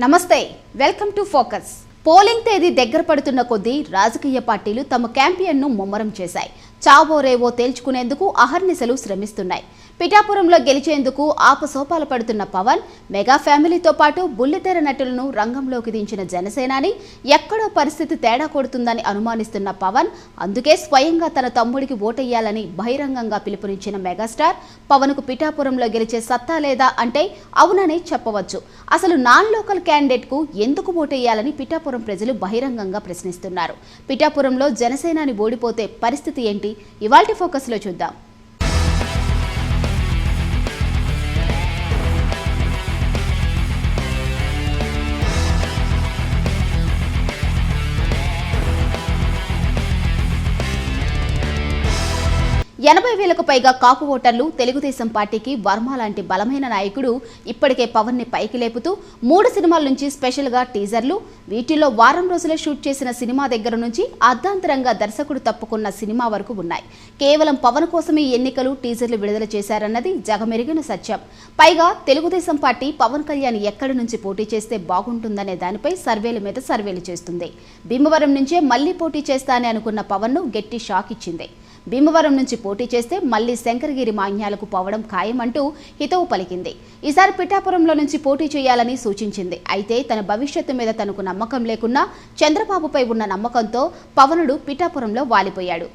నమస్తే welcome to focus. Polling తేదీ దగ్గర పడుతున్న కొద్దీ రాజకీయ పార్టీలు తమ క్యాంపియన్ను ముమ్మరం చేశాయి. చావో రేవో తేల్చుకునేందుకు అహర్నిశలు శ్రమిస్తున్నాయి. పిఠాపురంలో గెలిచేందుకు ఆపసోపాలు పడుతున్న పవన్ మెగా ఫ్యామిలీతో పాటు బుల్లితెర నటులను రంగంలోకి దించిన జనసేనాని ఎక్కడో పరిస్థితి తేడా కొడుతుందని అనుమానిస్తున్న పవన్ అందుకే స్వయంగా తన తమ్ముడికి ఓటెయ్యాలని బహిరంగంగా పిలుపునిచ్చిన మెగాస్టార్ పవన్కు పిఠాపురంలో గెలిచే సత్తా లేదా అంటే అవుననే చెప్పవచ్చు. అసలు నాన్ లోకల్ క్యాండిడేట్కు ఎందుకు ఓటెయ్యాలని పిఠాపురం ప్రజలు బహిరంగంగా ప్రశ్నిస్తున్నారు. పిఠాపురంలో జనసేనాని ఓడిపోతే పరిస్థితి ఏంటి? ఇవాల్టి ఫోకస్లో చూద్దాం. ఎనభై వేలకు పైగా కాపు ఓటర్లు తెలుగుదేశం పార్టీకి వర్మ లాంటి బలమైన నాయకుడు ఇప్పటికే పవన్ని పైకి లేపుతూ మూడు సినిమాల నుంచి స్పెషల్గా టీజర్లు వీటిల్లో వారం రోజులే షూట్ చేసిన సినిమా దగ్గర నుంచి అర్ధాంతరంగా దర్శకుడు తప్పుకున్న సినిమా వరకు ఉన్నాయి. కేవలం పవన్ కోసమే ఎన్నికలు టీజర్లు విడుదల చేశారన్నది జగమెరిగిన సత్యం. పైగా తెలుగుదేశం పార్టీ పవన్ కళ్యాణ్ ఎక్కడి నుంచి పోటీ చేస్తే బాగుంటుందనే దానిపై సర్వేల మీద సర్వేలు చేస్తుంది. భీమవరం నుంచే మళ్ళీ పోటీ చేస్తానని అనుకున్న పవన్ను గట్టి షాక్ ఇచ్చింది. భీమవరం నుంచి పోటీ చేస్తే మళ్ళీ శంకరగిరి మాన్యాలకు పోవడం ఖాయమంటూ హితవు పలికింది. ఈసారి పిఠాపురంలో నుంచి పోటీ చేయాలని సూచించింది. అయితే తన భవిష్యత్తు మీద తనకు నమ్మకం లేకున్నా చంద్రబాబుపై ఉన్న నమ్మకంతో పవనుడు పిఠాపురంలో వాలిపోయాడు.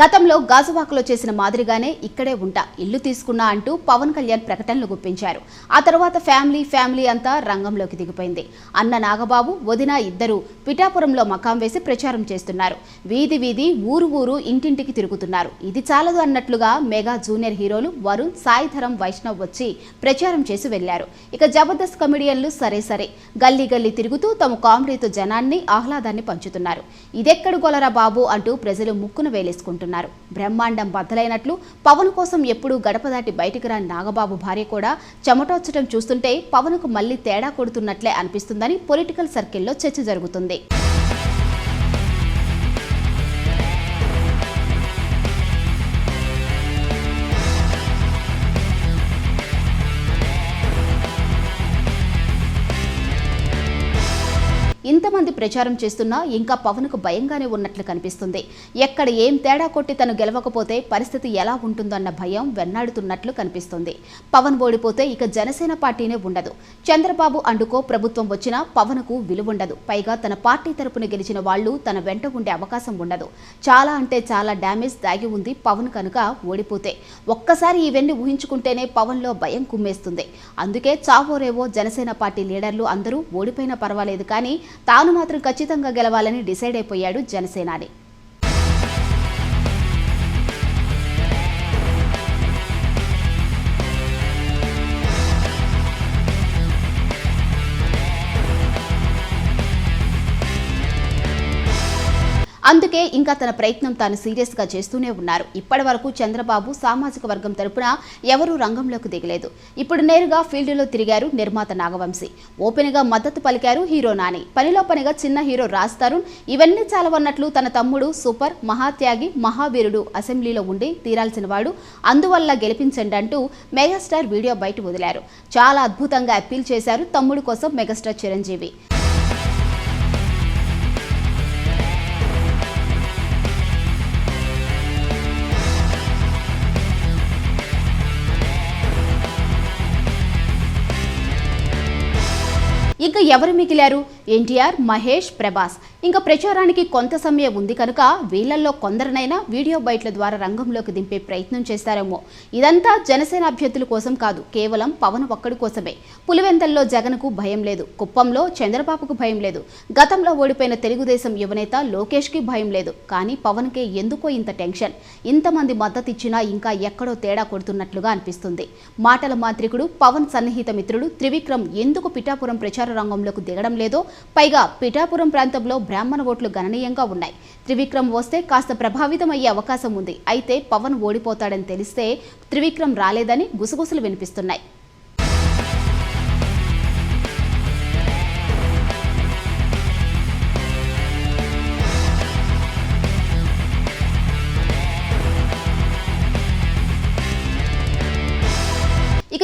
గతంలో గాజువాకలో చేసిన మాదిరిగానే ఇక్కడే ఉంటా ఇల్లు తీసుకున్నా అంటూ పవన్ కళ్యాణ్ ప్రకటనలు గుప్పించారు. ఆ తర్వాత ఫ్యామిలీ ఫ్యామిలీ అంతా రంగంలోకి దిగిపోయింది. అన్న నాగబాబు వదిన ఇద్దరు పిఠాపురంలో మకాం వేసి ప్రచారం చేస్తున్నారు. వీధి వీధి ఊరు ఊరు ఇంటింటికి తిరుగుతున్నారు. ఇది చాలదు అన్నట్లుగా మెగా జూనియర్ హీరోలు వరుణ్ సాయిధరం వైష్ణవ్ వచ్చి ప్రచారం చేసి వెళ్ళారు. ఇక జబర్దస్త్ కమెడియన్లు సరే సరే. గల్లీ గల్లీ తిరుగుతూ తమ కామెడీతో జనాన్ని ఆహ్లాదాన్ని పంచుతున్నారు. ఇదెక్కడు గొలరా బాబు అంటూ ప్రజలు ముక్కున వేలేసుకుంటున్నారు. బ్రహ్మాండం బద్దలైనట్లు పవన్ కోసం ఎప్పుడూ గడప దాటి బయటికి రాని నాగబాబు భార్య కూడా చెమటోచ్చటం చూస్తుంటే పవన్కు మళ్ళీ తేడా కొడుతున్నట్లే అనిపిస్తుందని పొలిటికల్ సర్కిల్లో చర్చ జరుగుతుంది. ఇంతమంది ప్రచారం చేస్తున్నా ఇంకా పవన్కు భయంగానే ఉన్నట్లు కనిపిస్తుంది. ఎక్కడ ఏం తేడా కొట్టి తను గెలవకపోతే పరిస్థితి ఎలా ఉంటుందన్న భయం వెన్నాడుతున్నట్లు కనిపిస్తుంది. పవన్ ఓడిపోతే ఇక జనసేన పార్టీనే ఉండదు. చంద్రబాబు అండుకో ప్రభుత్వం వచ్చినా పవన్కు విలువుండదు. పైగా తన పార్టీ తరపున గెలిచిన వాళ్ళు తన వెంట ఉండే అవకాశం ఉండదు. చాలా అంటే చాలా డ్యామేజ్ దాగి ఉంది పవన్ కనుక ఓడిపోతే. ఒక్కసారి ఇవన్నీ ఊహించుకుంటేనే పవన్లో భయం కుమ్మేస్తుంది. అందుకే చావోరేవో జనసేన పార్టీ లీడర్లు అందరూ ఓడిపోయినా పర్వాలేదు కానీ తాను మాత్రం ఖచ్చితంగా గెలవాలని డిసైడ్ అయిపోయాడు జనసేనాని. అందుకే ఇంకా తన ప్రయత్నం తాను సీరియస్గా చేస్తూనే ఉన్నారు. ఇప్పటి వరకు చంద్రబాబు సామాజిక వర్గం తరపున ఎవరూ రంగంలోకి దిగలేదు. ఇప్పుడు నేరుగా ఫీల్డ్లో తిరిగారు నిర్మాత నాగవంశి. ఓపెన్గా మద్దతు పలికారు హీరో నాని. పనిలో పనిగా చిన్న హీరో రాజ్ తరుణ్. ఇవన్నీ చాలవన్నట్లు తన తమ్ముడు సూపర్ మహాత్యాగి మహావీరుడు అసెంబ్లీలో ఉండి తీరాల్సిన వాడు. అందువల్ల గెలిపించండి అంటూ మెగాస్టార్ వీడియో బయట వదిలారు. చాలా అద్భుతంగా అప్పీల్ చేశారు తమ్ముడు కోసం మెగాస్టార్ చిరంజీవి. ఇంకా ఎవరు మిగిలారు? ఎన్టీఆర్ మహేష్ ప్రభాస్. ఇంకా ప్రచారానికి కొంత సమయం ఉంది కనుక వీళ్ళల్లో కొందరినైనా వీడియో బయట్ల ద్వారా రంగంలోకి దింపే ప్రయత్నం చేస్తారేమో. ఇదంతా జనసేన అభ్యర్థుల కోసం కాదు కేవలం పవన్ ఒక్కడి కోసమే. పులివెందల్లో జగన్కు భయం లేదు కుప్పంలో చంద్రబాబుకు భయం లేదు గతంలో ఓడిపోయిన తెలుగుదేశం యువనేత లోకేష్కి భయం లేదు కానీ పవన్కే ఎందుకో ఇంత టెన్షన్? ఇంతమంది మద్దతిచ్చినా ఇంకా ఎక్కడో తేడా కొడుతున్నట్లుగా అనిపిస్తుంది. మాటల మాంత్రికుడు పవన్ సన్నిహిత మిత్రుడు త్రివిక్రమ్ ఎందుకు పిఠాపురం ప్రచార రంగంలోకి దిగడం లేదో పైగా పిఠాపురం ప్రాంతంలో బ్రాహ్మణ ఓట్లు గణనీయంగా ఉన్నాయి. త్రివిక్రమ్ వస్తే కాస్త ప్రభావితం అయ్యే అవకాశం ఉంది. అయితే పవన్ ఓడిపోతాడని తెలిస్తే త్రివిక్రమ్ రాలేదని గుసగుసలు వినిపిస్తున్నాయి.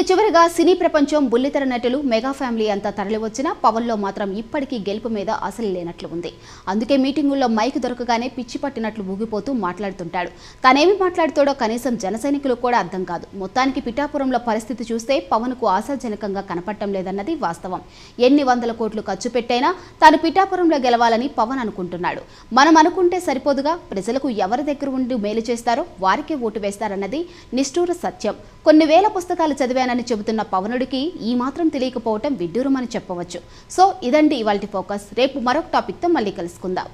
చివరిగా సినీ ప్రపంచం బుల్లితెర నటులు మెగా ఫ్యామిలీ అంతా తరలివచ్చినా పవన్లో మాత్రం ఇప్పటికీ గెలుపు మీద అసలు లేనట్లు ఉంది. అందుకే మీటింగుల్లో మైక్ దొరకగానే పిచ్చి పట్టినట్లు ఊగిపోతూ మాట్లాడుతుంటాడు. తానేమి మాట్లాడుతాడో కనీసం జనసైనికులు కూడా అర్థం కాదు. మొత్తానికి పిఠాపురంలో పరిస్థితి చూస్తే పవన్కు ఆశాజనకంగా కనపడటం లేదన్నది వాస్తవం. ఎన్ని వందల కోట్లు ఖర్చు పెట్టైనా తాను పిఠాపురంలో గెలవాలని పవన్ అనుకుంటున్నాడు. మనం అనుకుంటే సరిపోదుగా ప్రజలకు ఎవరి దగ్గర ఉండి మేలు చేస్తారో వారికే ఓటు వేస్తారన్నది నిష్ఠూర సత్యం. కొన్ని వేల పుస్తకాలు చదివానని చెబుతున్న పవనుడికి ఈ మాత్రం తెలియకపోవటం విడ్డూరమని చెప్పవచ్చు. సో ఇదండి ఇవాళ ఫోకస్. రేపు మరొక టాపిక్తో మళ్ళీ కలుసుకుందాం.